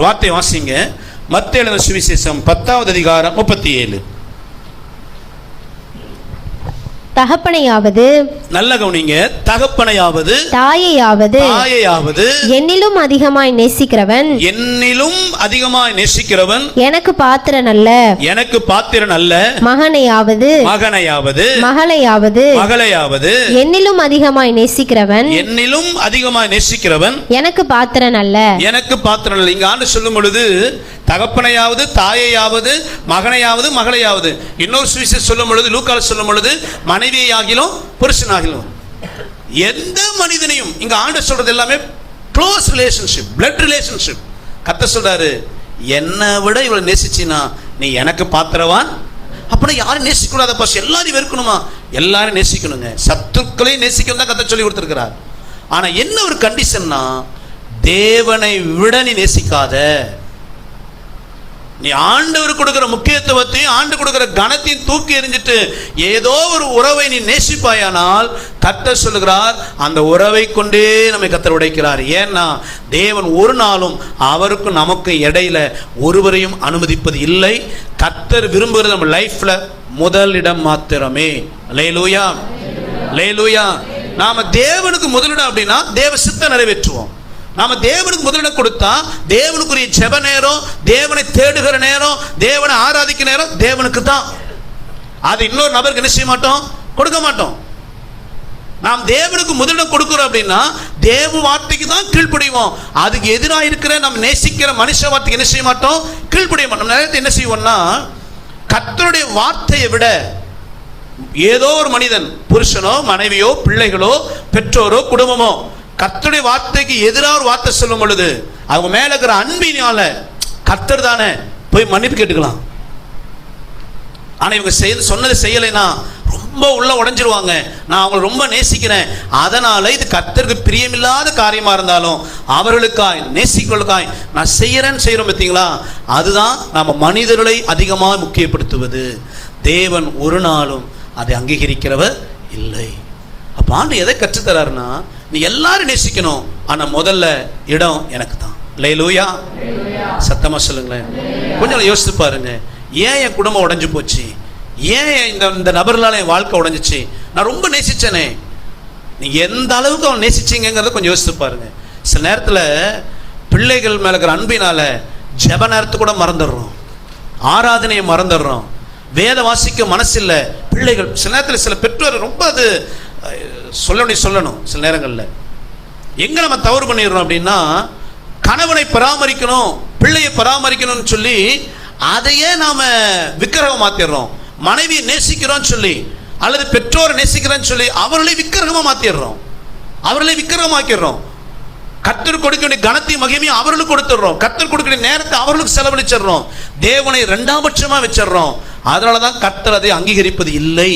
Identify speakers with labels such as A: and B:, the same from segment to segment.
A: ஒரு வார்த்தை வாசிங்க. மத்திய சுவிசேஷம் பத்தாவது அதிகாரம் முப்பத்தி ஏழு.
B: தகப்பனையாவது
A: நல்ல கவனிங்க தகப்பனையாவது
B: தாயையாவது
A: தாயையாவது
B: என்னிலும் அதிகமாய் நேசிக்கிறவன்.
A: என்னிலும் அதிகமாய் நேசிக்கிறவன்.
B: எனக்கு பாத்திரன் அல்ல.
A: எனக்கு பாத்திரன் அல்ல.
B: மகனையாவது
A: மகனையாவது
B: மகளையாவது
A: மகளையாவது
B: என்னிலும் அதிகமாய் நேசிக்கிறவன்.
A: என்னிலும் அதிகமாய் நேசிக்கிறவன்.
B: எனக்கு பாத்திரன் அல்ல.
A: எனக்கு பாத்திரம் இல்லை இங்க ஆண்டு சொல்லும் பொழுது தகப்பனையாவது தாயையாவது மகனையாவது மகளையாவது. இன்னொரு சுவிசேஷம் சொல்லும் பொழுது லூக்கால சொல்லும் பொழுது மனைவியாகிலும் புருஷனாகிலும். எந்த மனிதனையும் இங்க ஆண்டு சொல்றது எல்லாமே க்ளோஸ் ரிலேஷன்ஷிப் பிளட் ரிலேஷன்ஷிப் கத்த சொல்றாரு என்னை விட இவளை நேசிச்சினா நீ எனக்கு பாத்திரவான்? அப்படின்னா யாரும் நேசிக்கூடாத பாஸ் எல்லாரையும் வெறுக்கணுமா? எல்லாரும் நேசிக்கணுங்க. சத்துக்களையும் நேசிக்கணும் தான் கத்த சொல்லி கொடுத்துருக்கிறார். ஆனால் என்ன ஒரு கண்டிஷன்னா தேவனை விட நீ நேசிக்காத. நீ ஆண்டவர் கொடுக்கிற முக்கியத்துவத்தையும் ஆண்டு கொடுக்கிற கனத்தையும் தூக்கி எறிஞ்சிட்டு ஏதோ ஒரு உறவை நீ நேசிப்பாயானால் கத்தர் சொல்லுகிறார் அந்த உறவை கொண்டே நம்மை கத்தர் உடைக்கிறார். ஏன்னா தேவன் ஒரு நாளும் அவருக்கும் நமக்கு இடையில ஒருவரையும் அனுமதிப்பது இல்லை. கத்தர் விரும்புகிறது நம்ம லைஃப்ல முதலிடம் மாத்திரமே. லேலூயா லேலூயா நாம தேவனுக்கு முதலிடம் அப்படின்னா தேவ சித்த நிறைவேற்றுவோம். நாம தேவனுக்கு முதலிடம் கொடுத்தா தேவனுக்குரிய செப நேரம் தேவனை தேடுகிற நேரம் தேவனை ஆராதிக்கிற நேரம் தேவனுக்கு தான் அது இன்னொரு நபருக்கு என்ன செய்ய மாட்டோம்? கொடுக்க மாட்டோம். நாம் தேவனுக்கு முதலிடம் கொடுக்கிறோம் அப்படின்னா தேவ வார்த்தைக்கு தான் கீழ்ப்படிவோம். அதுக்கு எதிராக இருக்கிற நம்ம நேசிக்கிற மனுஷ வார்த்தைக்கு என்ன செய்ய மாட்டோம்? கீழ்ப்படிய மாட்டோம். நேரத்தை என்ன செய்வோம்னா கத்தருடைய வார்த்தையை விட ஏதோ ஒரு மனிதன் புருஷனோ மனைவியோ பிள்ளைகளோ பெற்றோரோ குடும்பமோ கர்த்தருடைய வார்த்தைக்கு எதிராக ஒரு வார்த்தை சொல்லும் பொழுது அவங்க மேலே இருக்கிற அன்பினால கர்த்தர் தானே போய் மன்னிப்பு கேட்டுக்கலாம். ஆனால் இவங்க செய்து சொன்னது செய்யலைன்னா ரொம்ப உள்ள உடஞ்சிருவாங்க. நான் அவங்களை ரொம்ப நேசிக்கிறேன். அதனால இது கர்த்தருக்கு பிரியமில்லாத காரியமாக இருந்தாலும் அவர்களுக்காய் நேசிக்கொள்ளுக்காய் நான் செய்கிறேன்னு செய்கிறோம் பார்த்தீங்களா? அதுதான் நம்ம மனிதர்களை அதிகமாக முக்கியப்படுத்துவது. தேவன் ஒரு நாளும் அதை அங்கீகரிக்கிறவர் இல்லை. அப்பாண்டு எதை கற்றுத்தராருன்னா நீ எல்லாரும் நேசிக்கணும். ஆனா முதல்ல இடம் எனக்கு தான் லேலூயா சத்தமா சொல்லுங்களேன். கொஞ்சம் யோசித்து பாருங்க. ஏன் என் குடும்பம் உடஞ்சு போச்சு? ஏன் இந்த இந்த நபர்களால் என் வாழ்க்கை உடஞ்சிச்சு? நான் ரொம்ப நேசிச்சேனே. நீ எந்த அளவுக்கு அவன் நேசிச்சிங்கிறத கொஞ்சம் யோசித்து பாருங்க. சில நேரத்தில் பிள்ளைகள் மேல இருக்கிற அன்பினால ஜெப நேரத்தை கூட மறந்துடுறோம். ஆராதனையை மறந்துடுறோம். வேத வாசிக்க மனசில்லை பிள்ளைகள். சில நேரத்தில் சில பெற்றோர் ரொம்ப அது சொல்லணும் சொல்லணும் சில நேரங்களில். எங்கே நம்ம தவறு பண்ணிடுறோம் அப்படின்னா கணவனை பராமரிக்கணும் பிள்ளையை பராமரிக்கணும்னு சொல்லி அதையே நாம் விக்கிரகம் மாற்றிடுறோம் மனைவியை நேசிக்கிறோம்னு சொல்லி அல்லது பெற்றோரை நேசிக்கிறோம்னு சொல்லி அவர்களை விக்கிரகமாக மாற்றிடுறோம் அவர்களை விக்கிரகமாக்கிடுறோம். கத்தர் கொடுக்க வேண்டிய கனத்தையும் மகிமையும் அவர்களுக்கு கொடுத்துடுறோம். கத்தர் கொடுக்க வேண்டிய நேரத்தை அவர்களுக்கு செலவழிச்சிடுறோம். தேவனை ரெண்டாம் பட்சமாக வச்சிடுறோம். அதனால தான் கத்தர் அதை அங்கீகரிப்பது இல்லை.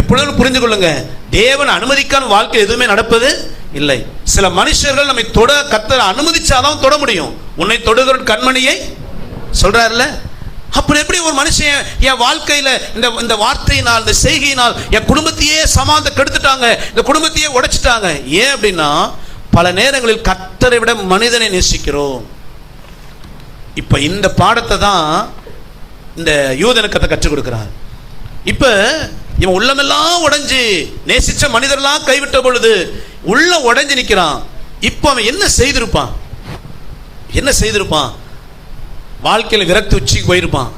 A: எப்பொழுதும் புரிந்து கொள்ளுங்க தேவன் அனுமதிக்கான வாழ்க்கை எதுவுமே நடப்பது இல்லை. சில மனுஷர்கள் நம்மை தொட கத்த அனுமதிச்சாதான் தொட முடியும். உன்னை தொடுகிற கண்மணியை சொல்றாருல்ல? அப்புறம் எப்படி ஒரு மனுஷன் என் வாழ்க்கையில் இந்த இந்த வார்த்தையினால் இந்த செய்கையினால் என் குடும்பத்தையே சமாந்த கெடுத்துட்டாங்க. இந்த குடும்பத்தையே உடைச்சிட்டாங்க. ஏன் அப்படின்னா பல நேரங்களில் கத்தரை விட மனிதனை நேசிக்கிறோம். இப்போ இந்த பாடத்தை தான் இந்த யூதனுக்கத்தை கற்றுக் கொடுக்குறாங்க இப்போ இவன் உள்ளமெல்லாம் உடைஞ்சு நேசிச்ச மனிதர்லாம் கைவிட்ட பொழுது உள்ள உடைஞ்சு நிற்கிறான் இப்போ அவன் என்ன செய்திருப்பான்? என்ன செய்திருப்பான்? வாழ்க்கையில் விரக்தி உச்சிக்கு போயிருப்பான்.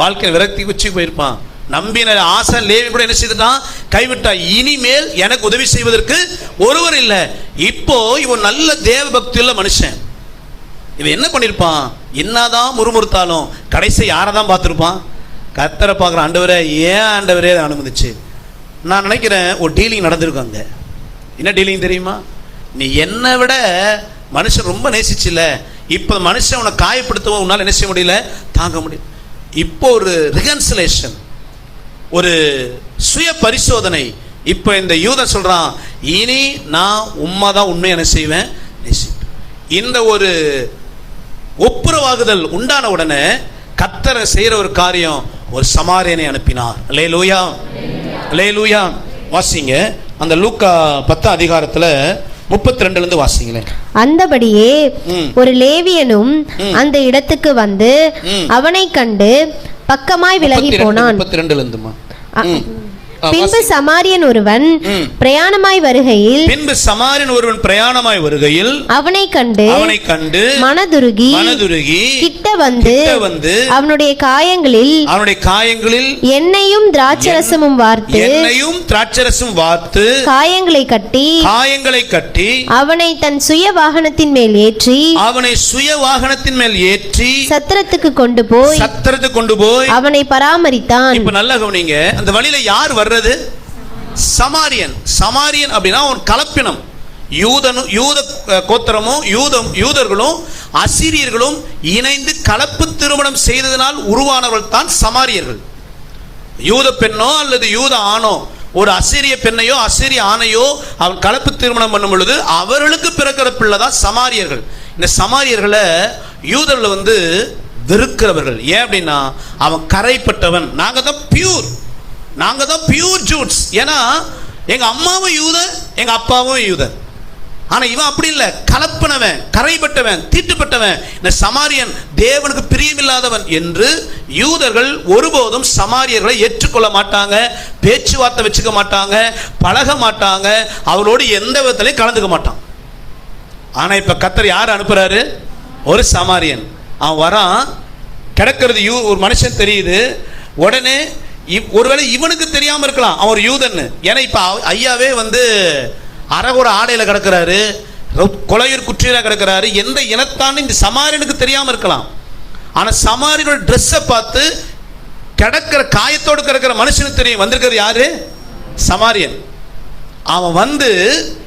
A: வாழ்க்கையில் விரக்தி உச்சிக்கு போயிருப்பான். நம்பின ஆசை லேவி கூட என்ன செய்துட்டான்? கைவிட்டா. இனிமேல் எனக்கு உதவி செய்வதற்கு ஒருவர் இல்லை. இப்போ இவன் நல்ல தேவ பக்தியுள்ள மனுஷன். இவன் என்ன பண்ணியிருப்பான் என்னதான் முறுமுறுத்தாலும் கடைசி யாரை தான் பார்த்துருப்பான்? கத்தரை பார்க்குற ஆண்டவரே ஏன் ஆண்டவரே அதை அனுமதிச்சு? நான் நினைக்கிறேன் ஒரு டீலிங் நடந்திருக்கும் அங்கே. என்ன டீலிங் தெரியுமா? நீ என்னை விட மனுஷன் ரொம்ப நேசிச்சில்ல இப்போ மனுஷன் உன்னை காயப்படுத்தவும் உன்னால் என்ன செய்ய முடியல? தாங்க முடியல. இப்போ ஒரு ரிகன்சலேஷன் ஒரு சுய பரிசோதனை இப்போ இந்த யூதன் சொல்கிறான் இனி நான் உண்மை தான் உண்மை என்ன செய்வேன்? நேசிப்பேன். இந்த ஒரு ஒப்புரவாகுதல் உண்டான உடனே கத்தரை செய்யற ஒரு காரியம் ஒரு சமாரியனை அனுப்பினார். லே லூயா லே லூயா வாசிங்க. அந்த லூக்கா பத்து அதிகாரத்தில் முப்பத்தி ரெண்டுல இருந்து வாசிங்களேன்.
B: அந்தபடியே. ஒரு லேவியனும் அந்த இடத்துக்கு வந்து. அவனை கண்டு பக்கமாய் விலகி போனான்.
A: முப்பத்தி ரெண்டுல இருந்துமா
B: அ-
A: ம். ஆ,
B: பின்பு சமாரியன் ஒருவன். பிரயாணமாய் வருகையில்
A: பின்பு சமாரின் ஒருவன் பிரயாணமாய் வருகையில்
B: அவனை கண்டு
A: அவனை கண்டு
B: மனதுருகி
A: மனதுருகி
B: கிட்ட வந்து
A: வந்து
B: அவனுடைய காயங்களில்
A: அவனுடைய காயங்களில்
B: எண்ணெயும் திராட்சரசமும் வார்த்து
A: எண்ணெயும் திராட்சரசும் வார்த்து
B: காயங்களை கட்டி
A: காயங்களை கட்டி
B: அவனை தன் சுய வாகனத்தின் மேல் ஏற்றி
A: அவனை சுய வாகனத்தின் மேல் ஏற்றி
B: சத்திரத்துக்கு கொண்டு போய்
A: சத்திரத்துக்கு கொண்டு போய்
B: அவனை பராமரித்தான்.
A: இப்ப நல்லா கவனிங்க. அந்த வழியில யார் வர்றது சமாரியன். சமாரியன் அப்படின்னா ஒரு கலப்பினம். யூதனும் யூத கோத்திரமும் யூதம் யூதர்களும் அசிரியர்களும் இணைந்து கலப்பு திருமணம் செய்ததனால் உருவானவர்கள் தான் சமாரியர்கள். யூத பெண்ணோ அல்லது யூத ஆணோ ஒரு அசிரிய பெண்ணையோ அசிரிய ஆணையோ அவன் கலப்பு திருமணம் பண்ணும் பொழுது அவர்களுக்கு பிறக்கிற பிள்ளை தான் சமாரியர்கள். இந்த சமாரியர்களை யூதர்களை வந்து வெறுக்கிறவர்கள். ஏன் அப்படின்னா அவன் கரைப்பட்டவன். நாங்கள் தான் பியூர் நாங்கள் தான் பியூர் ஜூட்ஸ் ஏன்னா எங்கள் அம்மாவும் யூத எங்கள் அப்பாவும் யூத ஆனால் இவன் அப்படி இல்லை. கலப்பினவன் கரைப்பட்டவன் தீட்டுப்பட்டவன். இந்த சமாரியன் தேவனுக்கு பிரியமில்லாதவன் என்று யூதர்கள் ஒருபோதும் சமாரியர்களை ஏற்றுக்கொள்ள மாட்டாங்க பேச்சுவார்த்தை வச்சுக்க மாட்டாங்க பழக மாட்டாங்க அவரோடு எந்த விதத்திலையும் கலந்துக்க மாட்டான். ஆனால் இப்போ கத்தர் யார் அனுப்புகிறாரு ஒரு சமாரியன். அவன் வரான் கிடக்கிறது யூ ஒரு மனுஷன் தெரியுது. உடனே ஒருவேளை இவனுக்கு தெரியாம இருக்கலாம். அவன் ஒரு ஏன்னா இப்ப ஐயாவே வந்து அரகுற ஆடையில கிடக்கிறாரு. கொலையூர் குற்றியில கிடக்கிறாரு. எந்த இனத்தான்னு இந்த சமாரியனுக்கு தெரியாம இருக்கலாம். ஆனா சமாரியனோட ட்ரெஸ்ஸை பார்த்து கிடக்கிற காயத்தோடு கிடக்கிற மனுஷனுக்கு தெரியும் வந்திருக்கிறது யாரு? சமாரியன். அவன் வந்து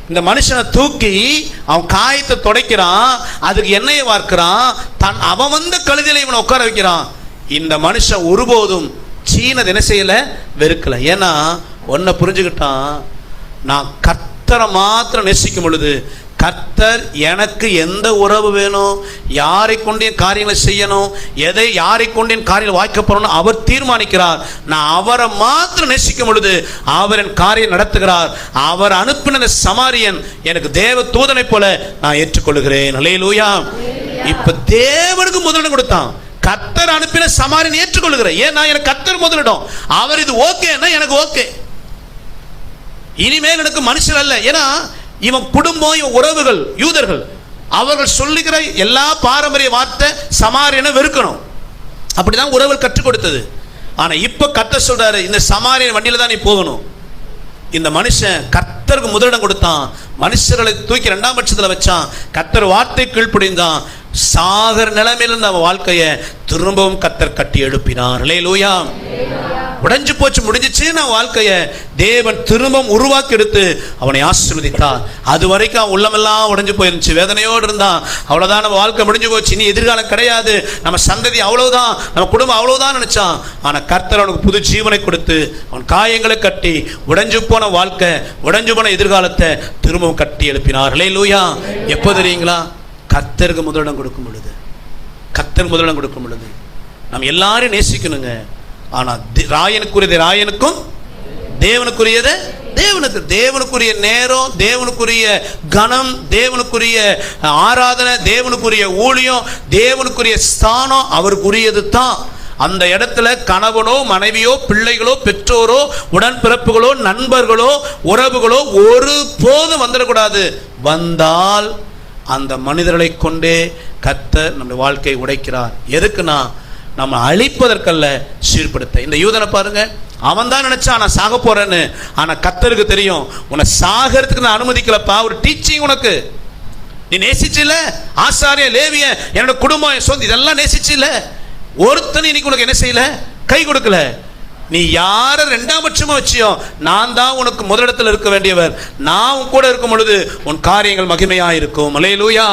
A: இந்த மனுஷனை தூக்கி அவன் காயத்தை துடைக்கிறான். அதுக்கு எண்ணெயை வார்க்கிறான். தன் அவன் வந்த கழுதியில இவனை உட்கார வைக்கிறான். இந்த மனுஷன் ஒருபோதும் சீன என்ன வெறுக்கலை. ஏன்னா ஒன்றை புரிஞ்சுக்கிட்டான் நான் கர்த்தரை மாத்திரம் நேசிக்கும் பொழுது கர்த்தர் எனக்கு எந்த உறவு வேணும் யாரை கொண்டு என் காரியங்களை செய்யணும் எதை யாரை கொண்டு என் காரியங்கள் வாய்க்கப்படணும் அவர் தீர்மானிக்கிறார். நான் அவரை மாத்திரம் நேசிக்கும் பொழுது அவர் என் காரியம் நடத்துகிறார். அவர் அனுப்பின சமாரியன் எனக்கு தேவ தூதனை போல நான் ஏற்றுக்கொள்கிறேன் அலையிலூயா இப்போ தேவனுக்கு முதலிடம் கொடுத்தான். கத்தர் அனுப்பின சமாரியன் ஏற்றுக்கொள்கிறேன் ஏன்னா எனக்கு கத்தர் முதலிடம். அவர் இது ஓகேன்னா எனக்கு ஓகே இனிமேல் எனக்கு மனுஷர் அல்ல. ஏன்னா இவன் குடும்பம் இவன் உறவுகள் யூதர்கள். அவர்கள் சொல்லுகிற எல்லா பாரம்பரிய வார்த்தை சமாரியனை வெறுக்கணும். அப்படிதான் உறவுகள் கற்றுக் கொடுத்தது. ஆனா இப்ப கத்த சொல்றாரு இந்த சமாரியன் வண்டியில தான் நீ போகணும். இந்த மனுஷன் கர்த்தருக்கு முதலிடம் கொடுத்தான். மனுஷர்களை தூக்கி ரெண்டாம் பட்சத்தில் வச்சான். கர்த்தர் வார்த்தை கீழ்ப்படிந்தான். சாகர் நிலைமையிலிருந்து அவன் வாழ்க்கையை திரும்பவும் கத்தர் கட்டி எழுப்பினார். லூயா உடைஞ்சு போச்சு முடிஞ்சிச்சு நான் வாழ்க்கையை தேவன் திரும்பவும் உருவாக்கி எடுத்து அவனை ஆசிர்வதித்தார். அது வரைக்கும் அவன் உள்ளமெல்லாம் உடைஞ்சு போயிருந்துச்சு. வேதனையோடு இருந்தான். அவ்வளோதான் நம்ம வாழ்க்கை முடிஞ்சு போச்சு. இனி எதிர்காலம் கிடையாது. நம்ம சந்ததி அவ்வளோதான் நம்ம குடும்பம் அவ்வளோதான் நினச்சான். ஆனால் கர்த்தர் அவனுக்கு புது ஜீவனை கொடுத்து அவன் காயங்களை கட்டி உடைஞ்சு போன வாழ்க்கை உடைஞ்சு போன எதிர்காலத்தை திரும்பவும் கட்டி எழுப்பினார். லூயா எப்போ தெரியுங்களா? கத்தருக்கு முதலிடம் கொடுக்கும் பொழுது கத்தர் முதலிடம் கொடுக்கும் பொழுது நம்ம எல்லாரையும் நேசிக்கணுங்க. ஆனால் ராயனுக்குரியது ராயனுக்கும் தேவனுக்குரியது தேவனுக்கு தேவனுக்குரிய நேரம் தேவனுக்குரிய கணம் தேவனுக்குரிய ஆராதனை தேவனுக்குரிய ஊழியம் தேவனுக்குரிய ஸ்தானம் அவருக்குரியது தான் அந்த இடத்துல கணவனோ மனைவியோ பிள்ளைகளோ பெற்றோரோ உடன்பிறப்புகளோ நண்பர்களோ உறவுகளோ ஒரு போதும் வந்துடக்கூடாது. வந்தால் அந்த மனிதர்களை கொண்டே கத்த நம்முடைய வாழ்க்கையை உடைக்கிறார். எதுக்குன்னா நம்ம அழிப்பதற்கல்ல சீர்படுத்த. இந்த யூதனை பாருங்க. அவன் தான் நினச்சா நான் சாக போறேன்னு. ஆனா கத்தருக்கு தெரியும் உன்னை சாகிறதுக்கு நான் அனுமதிக்கலப்பா. ஒரு டீச்சிங் உனக்கு. நீ நேசிச்சில ஆசாரிய லேவிய என்னோட குடும்பம் என் சொந்த இதெல்லாம் நேசிச்சில ஒருத்தனை இன்னைக்கு உனக்கு என்ன செய்யல? கை கொடுக்கல. நீ யார ரெண்டாம் பட்சமா வச்சியோ நான் தான் உனக்கு முதலிடத்தில் இருக்க வேண்டியவர். நான் உன் கூட இருக்கும் பொழுது உன் காரியங்கள் மகிமையா இருக்கும் அலையலூயா